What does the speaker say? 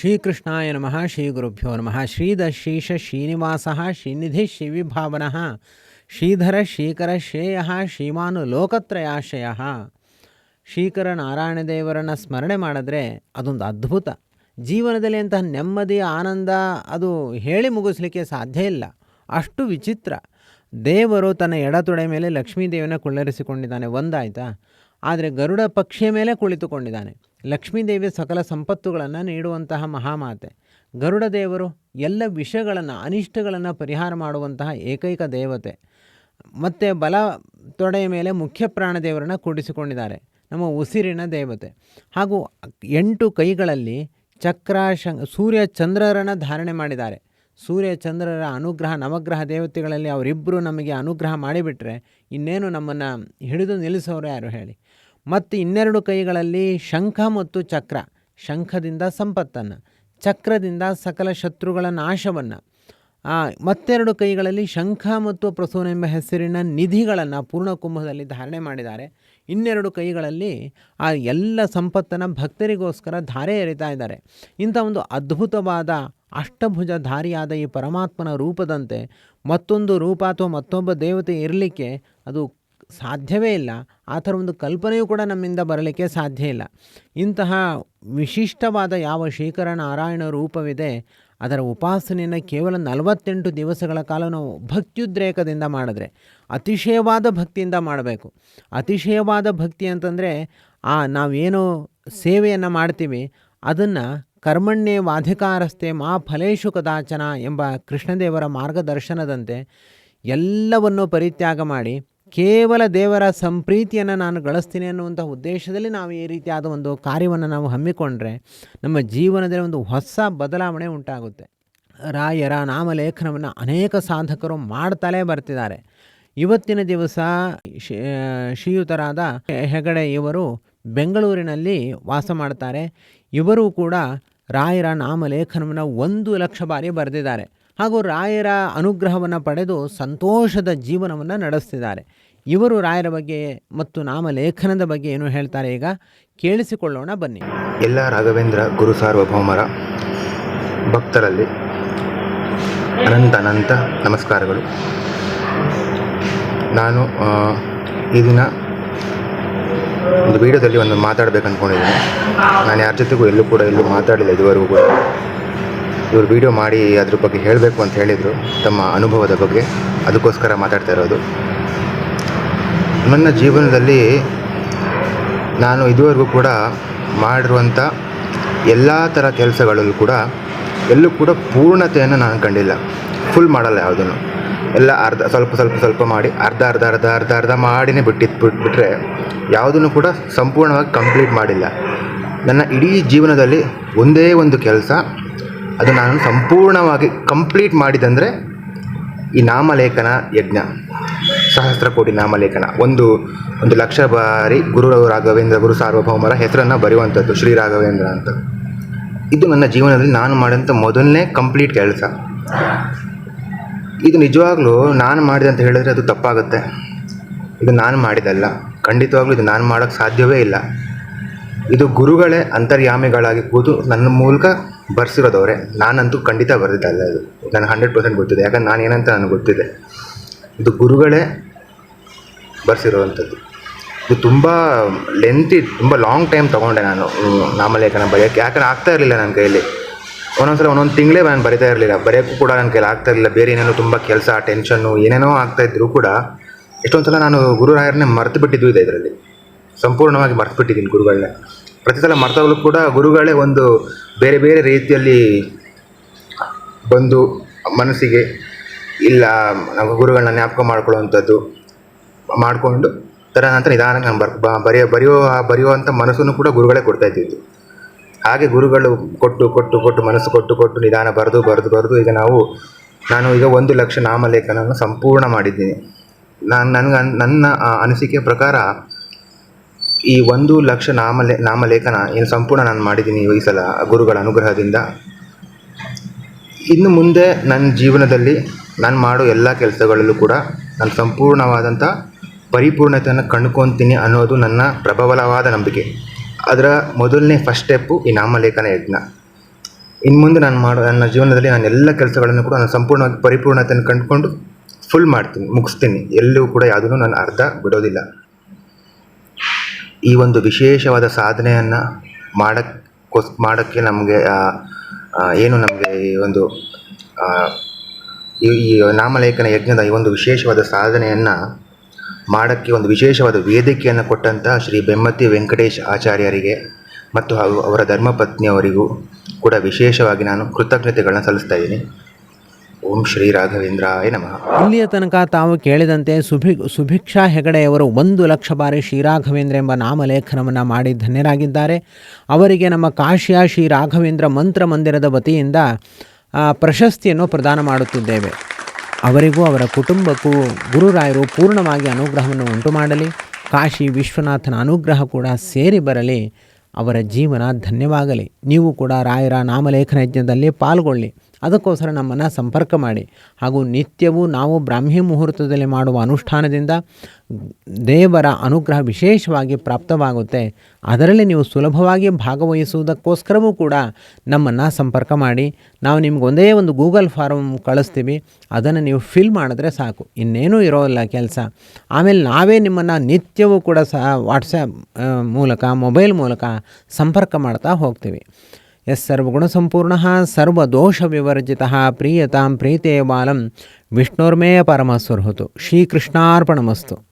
ಶ್ರೀಕೃಷ್ಣಾಯ ನಮಃ ಶ್ರೀ ಗುರುಭ್ಯೋ ನಮಃ ಶ್ರೀದಶೀಶ ಶ್ರೀನಿವಾಸ, ಶ್ರೀನಿಧಿ ಶ್ರೀವಿಭಾವನ ಶ್ರೀಧರ ಶ್ರೀಕರ ಶ್ರೇಯ, ಶ್ರೀಮಾನು ಲೋಕತ್ರಯಾಶಯ ಶ್ರೀಕರ ನಾರಾಯಣ ದೇವರನ್ನು ಸ್ಮರಣೆ ಮಾಡಿದ್ರೆ ಅದೊಂದು ಅದ್ಭುತ. ಜೀವನದಲ್ಲಿ ಅಂತಹ ನೆಮ್ಮದಿ, ಆನಂದ ಅದು ಹೇಳಿ ಮುಗಿಸ್ಲಿಕ್ಕೆ ಸಾಧ್ಯ ಇಲ್ಲ. ಅಷ್ಟು ವಿಚಿತ್ರ. ದೇವರು ತನ್ನ ಎಡತೊಡೆ ಮೇಲೆ ಲಕ್ಷ್ಮೀದೇವನ ಕುಳ್ಳರಿಸಿಕೊಂಡಿದ್ದಾನೆ, ಒಂದಾಯ್ತಾ? ಆದರೆ ಗರುಡ ಪಕ್ಷಿಯ ಮೇಲೆ ಕುಳಿತುಕೊಂಡಿದ್ದಾನೆ. ಲಕ್ಷ್ಮೀದೇವಿ ಸಕಲ ಸಂಪತ್ತುಗಳನ್ನು ನೀಡುವಂತಹ ಮಹಾಮಾತೆ. ಗರುಡ ದೇವರು ಎಲ್ಲ ವಿಷಯಗಳನ್ನು ಅನಿಷ್ಟಗಳನ್ನು ಪರಿಹಾರ ಮಾಡುವಂತಹ ಏಕೈಕ ದೇವತೆ. ಮತ್ತು ಬಲ ತೊಡೆಯ ಮೇಲೆ ಮುಖ್ಯ ಪ್ರಾಣ ದೇವರನ್ನು ಕೂಡಿಸಿಕೊಂಡಿದ್ದಾರೆ. ನಮ್ಮ ಉಸಿರಿನ ದೇವತೆ. ಹಾಗೂ ಎಂಟು ಕೈಗಳಲ್ಲಿ ಚಕ್ರ, ಶಂ, ಸೂರ್ಯ ಚಂದ್ರರನ್ನು ಧಾರಣೆ ಮಾಡಿದ್ದಾರೆ. ಸೂರ್ಯ ಚಂದ್ರರ ಅನುಗ್ರಹ, ನವಗ್ರಹ ದೇವತೆಗಳಲ್ಲಿ ಅವರಿಬ್ಬರು ನಮಗೆ ಅನುಗ್ರಹ ಮಾಡಿಬಿಟ್ರೆ ಇನ್ನೇನು ನಮ್ಮನ್ನು ಹಿಡಿದು ನಿಲ್ಲಿಸೋರು ಯಾರು ಹೇಳಿ. ಮತ್ತು ಇನ್ನೆರಡು ಕೈಗಳಲ್ಲಿ ಶಂಖ ಮತ್ತು ಚಕ್ರ. ಶಂಖದಿಂದ ಸಂಪತ್ತನ್ನು, ಚಕ್ರದಿಂದ ಸಕಲ ಶತ್ರುಗಳ ನಾಶವನ್ನು. ಮತ್ತೆರಡು ಕೈಗಳಲ್ಲಿ ಶಂಖ ಮತ್ತು ಪ್ರಸೂನ ಎಂಬ ಹೆಸರಿನ ನಿಧಿಗಳನ್ನು ಪೂರ್ಣ ಕುಂಭದಲ್ಲಿ ಧಾರಣೆ ಮಾಡಿದ್ದಾರೆ. ಇನ್ನೆರಡು ಕೈಗಳಲ್ಲಿ ಆ ಎಲ್ಲ ಸಂಪತ್ತನ್ನು ಭಕ್ತರಿಗೋಸ್ಕರ ಧಾರೆ ಎರಿತಾ ಇದ್ದಾರೆ. ಇಂಥ ಒಂದು ಅದ್ಭುತವಾದ ಅಷ್ಟಭುಜ ಧಾರಿಯಾದ ಈ ಪರಮಾತ್ಮನ ರೂಪದಂತೆ ಮತ್ತೊಂದು ರೂಪ ಅಥವಾ ಮತ್ತೊಬ್ಬ ದೇವತೆ ಇರಲಿಕ್ಕೆ ಅದು ಸಾಧ್ಯವೇ ಇಲ್ಲ. ಆ ಥರ ಒಂದು ಕಲ್ಪನೆಯೂ ಕೂಡ ನಮ್ಮಿಂದ ಬರಲಿಕ್ಕೆ ಸಾಧ್ಯ ಇಲ್ಲ. ಇಂತಹ ವಿಶಿಷ್ಟವಾದ ಯಾವ ಶ್ರೀಕರ ನಾರಾಯಣ ರೂಪವಿದೆ, ಅದರ ಉಪಾಸನೆಯನ್ನು ಕೇವಲ ನಲವತ್ತೆಂಟು ದಿವಸಗಳ ಕಾಲ ನಾವು ಭಕ್ತ್ಯುದ್ರೇಕದಿಂದ ಮಾಡಿದ್ರೆ ಅತಿಶಯವಾದ ಭಕ್ತಿಯಿಂದ ಮಾಡಬೇಕು. ಅತಿಶಯವಾದ ಭಕ್ತಿ ಅಂತಂದರೆ, ಆ ನಾವೇನು ಸೇವೆಯನ್ನು ಮಾಡ್ತೀವಿ, ಅದನ್ನು ಕರ್ಮಣ್ಯೇ ವಾಧಿಕಾರಸ್ಥೆ ಮಾ ಫಲೇಶು ಕದಾಚನ ಎಂಬ ಕೃಷ್ಣದೇವರ ಮಾರ್ಗದರ್ಶನದಂತೆ ಎಲ್ಲವನ್ನು ಪರಿತ್ಯಾಗ ಮಾಡಿ ಕೇವಲ ದೇವರ ಸಂಪ್ರೀತಿಯನ್ನು ನಾನು ಗಳಿಸ್ತೀನಿ ಅನ್ನುವಂಥ ಉದ್ದೇಶದಲ್ಲಿ ನಾವು ಈ ರೀತಿಯಾದ ಒಂದು ಕಾರ್ಯವನ್ನು ನಾವು ಹಮ್ಮಿಕೊಂಡ್ರೆ ನಮ್ಮ ಜೀವನದಲ್ಲಿ ಒಂದು ಹೊಸ ಬದಲಾವಣೆ ಉಂಟಾಗುತ್ತೆ. ರಾಯರ ನಾಮಲೇಖನವನ್ನು ಅನೇಕ ಸಾಧಕರು ಮಾಡ್ತಲೇ ಬರ್ತಿದ್ದಾರೆ. ಇವತ್ತಿನ ದಿವಸ ಶ್ರೀಯುತರಾದ ಹೆಗಡೆ ಇವರು ಬೆಂಗಳೂರಿನಲ್ಲಿ ವಾಸ ಮಾಡ್ತಾರೆ. ಇವರು ಕೂಡ ರಾಯರ ನಾಮಲೇಖನವನ್ನು ಒಂದು ಲಕ್ಷ ಬಾರಿ ಬರೆದಿದ್ದಾರೆ. ಹಾಗೂ ರಾಯರ ಅನುಗ್ರಹವನ್ನು ಪಡೆದು ಸಂತೋಷದ ಜೀವನವನ್ನು ನಡೆಸ್ತಿದ್ದಾರೆ. ಇವರು ರಾಯರ ಬಗ್ಗೆ ಮತ್ತು ನಾಮಲೇಖನದ ಬಗ್ಗೆ ಏನು ಹೇಳ್ತಾರೆ ಈಗ? ಕೇಳಿಸಿಕೊಳ್ಳೋಣ, ಬನ್ನಿ. ಎಲ್ಲ ರಾಘವೇಂದ್ರ ಗುರು ಸಾರ್ವಭೌಮರ ಭಕ್ತರಲ್ಲಿ ಅನಂತ ಅನಂತ ನಮಸ್ಕಾರಗಳು. ನಾನು ಈ ದಿನ ಒಂದು ವಿಡಿಯೋದಲ್ಲಿ ಒಂದು ಮಾತಾಡಬೇಕು ಅಂದ್ಕೊಂಡಿದ್ದೀನಿ ನಾನು ಯಾರ ಜೊತೆಗೂ ಎಲ್ಲೂ ಕೂಡ ಎಲ್ಲೂ ಮಾತಾಡಲಿಲ್ಲ ಇದುವರೆಗೂ ಕೂಡ. ಇವರು ವಿಡಿಯೋ ಮಾಡಿ ಅದ್ರ ಬಗ್ಗೆ ಹೇಳಬೇಕು ಅಂತ ಹೇಳಿದರು, ತಮ್ಮ ಅನುಭವದ ಬಗ್ಗೆ. ಅದಕ್ಕೋಸ್ಕರ ಮಾತಾಡ್ತಾ ಇರೋದು. ನನ್ನ ಜೀವನದಲ್ಲಿ ನಾನು ಇದುವರೆಗೂ ಕೂಡ ಮಾಡಿರುವಂಥ ಎಲ್ಲ ಥರ ಕೆಲಸಗಳಲ್ಲೂ ಕೂಡ ಎಲ್ಲೂ ಕೂಡ ಪೂರ್ಣತೆಯನ್ನು ನಾನು ಕಂಡಿಲ್ಲ. ಫುಲ್ ಮಾಡಲ್ಲ ಯಾವುದನ್ನು. ಎಲ್ಲ ಅರ್ಧ, ಸ್ವಲ್ಪ ಸ್ವಲ್ಪ ಸ್ವಲ್ಪ ಮಾಡಿ ಅರ್ಧ ಅರ್ಧ ಅರ್ಧ ಅರ್ಧ ಅರ್ಧ ಮಾಡಿನೇ ಬಿಟ್ಟಿದ್ದು ಬಿಟ್ಬಿಟ್ರೆ ಯಾವುದನ್ನು ಕೂಡ ಸಂಪೂರ್ಣವಾಗಿ ಕಂಪ್ಲೀಟ್ ಮಾಡಿಲ್ಲ. ನನ್ನ ಇಡೀ ಜೀವನದಲ್ಲಿ ಒಂದೇ ಒಂದು ಕೆಲಸ, ಅದು ನಾನು ಸಂಪೂರ್ಣವಾಗಿ ಕಂಪ್ಲೀಟ್ ಮಾಡಿದಂದರೆ ಈ ನಾಮಲೇಖನ ಯಜ್ಞ ಸಹಸ್ರ ಕೋಟಿ ನಾಮಲೇಖನ. ಒಂದು ಒಂದು ಲಕ್ಷ ಬಾರಿ ಗುರು ರಾಘವೇಂದ್ರ, ಗುರು ಸಾರ್ವಭೌಮರ ಹೆಸರನ್ನು ಬರೆಯುವಂಥದ್ದು, ಶ್ರೀ ರಾಘವೇಂದ್ರ ಅಂತ. ಇದು ನನ್ನ ಜೀವನದಲ್ಲಿ ನಾನು ಮಾಡಿದಂಥ ಮೊದಲನೇ ಕಂಪ್ಲೀಟ್ ಕೆಲಸ. ಇದು ನಿಜವಾಗ್ಲೂ ನಾನು ಮಾಡಿದೆ ಅಂತ ಹೇಳಿದ್ರೆ ಅದು ತಪ್ಪಾಗುತ್ತೆ. ಇದು ನಾನು ಮಾಡಿದಲ್ಲ. ಖಂಡಿತವಾಗ್ಲೂ ಇದು ನಾನು ಮಾಡೋಕ್ಕೆ ಸಾಧ್ಯವೇ ಇಲ್ಲ. ಇದು ಗುರುಗಳೇ ಅಂತರ್ಯಾಮಿಗಳಾಗಿ ಕೂತು ನನ್ನ ಮೂಲಕ ಬರ್ಸಿರೋದವ್ರೆ. ನಾನಂತೂ ಖಂಡಿತ ಬರೆದಿದ್ದಲ್ಲ ಇದು. ನನಗೆ ಹಂಡ್ರೆಡ್ ಪರ್ಸೆಂಟ್ ಗೊತ್ತಿದೆ. ಯಾಕಂದ್ರೆ ನಾನು ಏನಂತ ನನಗೆ ಗೊತ್ತಿದೆ. ಇದು ಗುರುಗಳೇ ಬರ್ಸಿರೋವಂಥದ್ದು. ಇದು ತುಂಬ ಲೆಂತಿ ತುಂಬ ಲಾಂಗ್ ಟೈಮ್ ತೊಗೊಂಡೆ ನಾನು ನಾಮಲೇಖನ ಬರೆಯೋಕ್ಕೆ. ಯಾಕಂದ್ರೆ ಆಗ್ತಾ ಇರಲಿಲ್ಲ ನನ್ನ ಕೈಯಲ್ಲಿ. ಒಂದೊಂದ್ಸಲ ಒಂದೊಂದು ತಿಂಗಳೇ ನಾನು ಬರಿತಾ ಇರಲಿಲ್ಲ. ಬರೆಯೋಕ್ಕೂ ಕೂಡ ನನ್ನ ಕೈಲಿ ಆಗ್ತಾ ಇರಲಿಲ್ಲ. ಬೇರೆ ಏನೇನೋ ತುಂಬ ಕೆಲಸ ಟೆನ್ಷನ್ನು ಏನೇನೋ ಆಗ್ತಾ ಇದ್ದರೂ ಕೂಡ ಎಷ್ಟೊಂದು ಸಲ ನಾನು ಗುರುರಾಯರನ್ನೇ ಮರೆತು ಬಿಟ್ಟಿದ್ದು ಇದೆ ಇದರಲ್ಲಿ. ಸಂಪೂರ್ಣವಾಗಿ ಮರೆತು ಬಿಟ್ಟಿದ್ದೀನಿ ಗುರುಗಳನ್ನೇ ಪ್ರತಿ ಸಲ ಮರ್ತವಾಗಲೂ ಕೂಡ ಗುರುಗಳೇ ಒಂದು ಬೇರೆ ಬೇರೆ ರೀತಿಯಲ್ಲಿ ಬಂದು ಮನಸ್ಸಿಗೆ ಇಲ್ಲ ನಮ್ಮ ಗುರುಗಳನ್ನ ಜ್ಞಾಪಕ ಮಾಡ್ಕೊಳ್ಳುವಂಥದ್ದು ಮಾಡಿಕೊಂಡು ಥರ ನಂತರ ನಿಧಾನಕ್ಕೆ ನಾನು ಬರ್ ಬರೆಯೋ ಬರೆಯೋ, ಬರೆಯುವಂಥ ಮನಸ್ಸನ್ನು ಕೂಡ ಗುರುಗಳೇ ಕೊಡ್ತಾ ಇದ್ದಿದ್ದು. ಹಾಗೆ ಗುರುಗಳು ಕೊಟ್ಟು ಕೊಟ್ಟು ಕೊಟ್ಟು ಮನಸ್ಸು ಕೊಟ್ಟು ಕೊಟ್ಟು ನಿಧಾನ ಬರೆದು ಬರೆದು ಬರೆದು ಈಗ ನಾವು ನಾನು ಈಗ ಒಂದು ಲಕ್ಷ ನಾಮಲೇಖನವನ್ನು ಸಂಪೂರ್ಣ ಮಾಡಿದ್ದೀನಿ. ನಾನು ನನಗೆ ನನ್ನ ಆ, ಅನಿಸಿಕೆಯ ಪ್ರಕಾರ ಈ ಒಂದು ಲಕ್ಷ ನಾಮಲೆ ನಾಮಲೇಖನ ಏನು ಸಂಪೂರ್ಣ ನಾನು ಮಾಡಿದ್ದೀನಿ ಈ ಸಲ ಗುರುಗಳ ಅನುಗ್ರಹದಿಂದ. ಇನ್ನು ಮುಂದೆ ನನ್ನ ಜೀವನದಲ್ಲಿ ನಾನು ಮಾಡೋ ಎಲ್ಲ ಕೆಲಸಗಳಲ್ಲೂ ಕೂಡ ನಾನು ಸಂಪೂರ್ಣವಾದಂಥ ಪರಿಪೂರ್ಣತೆಯನ್ನು ಕಂಡುಕೊತೀನಿ ಅನ್ನೋದು ನನ್ನ ಪ್ರಬಲವಾದ ನಂಬಿಕೆ. ಅದರ ಮೊದಲನೇ ಫಸ್ಟ್ ಸ್ಟೆಪ್ಪು ಈ ನಾಮಲೇಖನ ಯಜ್ಞ. ಇನ್ನು ಮುಂದೆ ನಾನು ಮಾಡೋ, ನನ್ನ ಜೀವನದಲ್ಲಿ ನಾನು ಎಲ್ಲ ಕೆಲಸಗಳನ್ನು ಕೂಡ ನಾನು ಸಂಪೂರ್ಣವಾಗಿ ಪರಿಪೂರ್ಣತೆಯನ್ನು ಕಂಡುಕೊಂಡು ಫುಲ್ ಮಾಡ್ತೀನಿ, ಮುಗಿಸ್ತೀನಿ. ಎಲ್ಲೂ ಕೂಡ ಯಾವುದನ್ನು ನಾನು ಅರ್ಧ ಬಿಡೋದಿಲ್ಲ. ಈ ಒಂದು ವಿಶೇಷವಾದ ಸಾಧನೆಯನ್ನು ಮಾಡೋಕ್ಕೋಸ್ ಮಾಡೋಕ್ಕೆ ನಮಗೆ ಏನು ನಮಗೆ ಈ ಒಂದು ಈ ಈ ನಾಮಲೇಖನ ಯಜ್ಞದ ಈ ಒಂದು ವಿಶೇಷವಾದ ಸಾಧನೆಯನ್ನು ಮಾಡೋಕ್ಕೆ ಒಂದು ವಿಶೇಷವಾದ ವೇದಿಕೆಯನ್ನು ಕೊಟ್ಟಂತಹ ಶ್ರೀ ಬೆಮ್ಮತಿ ವೆಂಕಟೇಶ್ ಆಚಾರ್ಯರಿಗೆ ಮತ್ತು ಹಾಗೂ ಅವರ ಧರ್ಮಪತ್ನಿಯವರಿಗೂ ಕೂಡ ವಿಶೇಷವಾಗಿ ನಾನು ಕೃತಜ್ಞತೆಗಳನ್ನು ಸಲ್ಲಿಸ್ತಾ ಇದ್ದೀನಿ. ಓಂ ಶ್ರೀ ರಾಘವೇಂದ್ರಾಯ ನಮಃ. ಇಲ್ಲಿಯ ತನಕ ತಾವು ಕೇಳಿದಂತೆ ಸುಭಿ ಸುಭಿಕ್ಷಾ ಹೆಗಡೆಯವರು ಒಂದು ಲಕ್ಷ ಬಾರಿ ಶ್ರೀರಾಘವೇಂದ್ರ ಎಂಬ ನಾಮಲೇಖನವನ್ನು ಮಾಡಿ ಧನ್ಯರಾಗಿದ್ದಾರೆ. ಅವರಿಗೆ ನಮ್ಮ ಕಾಶಿಯ ಶ್ರೀ ರಾಘವೇಂದ್ರ ಮಂತ್ರ ಮಂದಿರದ ವತಿಯಿಂದ ಪ್ರಶಸ್ತಿಯನ್ನು ಪ್ರದಾನ ಮಾಡುತ್ತಿದ್ದೇವೆ. ಅವರಿಗೂ ಅವರ ಕುಟುಂಬಕ್ಕೂ ಗುರುರಾಯರು ಪೂರ್ಣವಾಗಿ ಅನುಗ್ರಹವನ್ನು ಉಂಟು ಮಾಡಲಿ ಕಾಶಿ ವಿಶ್ವನಾಥನ ಅನುಗ್ರಹ ಕೂಡ ಸೇರಿ ಬರಲಿ. ಅವರ ಜೀವನ ಧನ್ಯವಾಗಲಿ. ನೀವು ಕೂಡ ರಾಯರ ನಾಮಲೇಖನ ಯಜ್ಞದಲ್ಲಿ ಪಾಲ್ಗೊಳ್ಳಿ. ಅದಕ್ಕೋಸ್ಕರ ನಮ್ಮನ್ನು ಸಂಪರ್ಕ ಮಾಡಿ. ಹಾಗೂ ನಿತ್ಯವೂ ನಾವು ಬ್ರಾಹ್ಮಿ ಮುಹೂರ್ತದಲ್ಲಿ ಮಾಡುವ ಅನುಷ್ಠಾನದಿಂದ ದೇವರ ಅನುಗ್ರಹ ವಿಶೇಷವಾಗಿ ಪ್ರಾಪ್ತವಾಗುತ್ತೆ. ಅದರಲ್ಲಿ ನೀವು ಸುಲಭವಾಗಿ ಭಾಗವಹಿಸುವುದಕ್ಕೋಸ್ಕರವೂ ಕೂಡ ನಮ್ಮನ್ನು ಸಂಪರ್ಕ ಮಾಡಿ. ನಾವು ನಿಮ್ಗೆ ಒಂದೇ ಒಂದು ಗೂಗಲ್ ಫಾರಮ್ ಕಳಿಸ್ತೀವಿ. ಅದನ್ನು ನೀವು ಫಿಲ್ ಮಾಡಿದ್ರೆ ಸಾಕು. ಇನ್ನೇನೂ ಇರೋಲ್ಲ ಕೆಲಸ. ಆಮೇಲೆ ನಾವೇ ನಿಮ್ಮನ್ನು ನಿತ್ಯವೂ ಕೂಡ ಸಹ ವಾಟ್ಸಪ್ ಮೂಲಕ, ಮೊಬೈಲ್ ಮೂಲಕ ಸಂಪರ್ಕ ಮಾಡ್ತಾ ಹೋಗ್ತೀವಿ. ಎಸ್ ಸರ್ವಗುಣ ಸಂಪೂರ್ಣ ಸರ್ವದೋಷ ವಿವರ್ಜಿತ ಪ್ರೀಯತಾಂ ಪ್ರೀತೆ ಬಾಲಂ ವಿಷ್ಣುರ್ಮೇ ಪರಮಸ್ವರ್ಹುತು. ಶ್ರೀಕೃಷ್ಣಾರ್ಪಣಮಸ್ತು.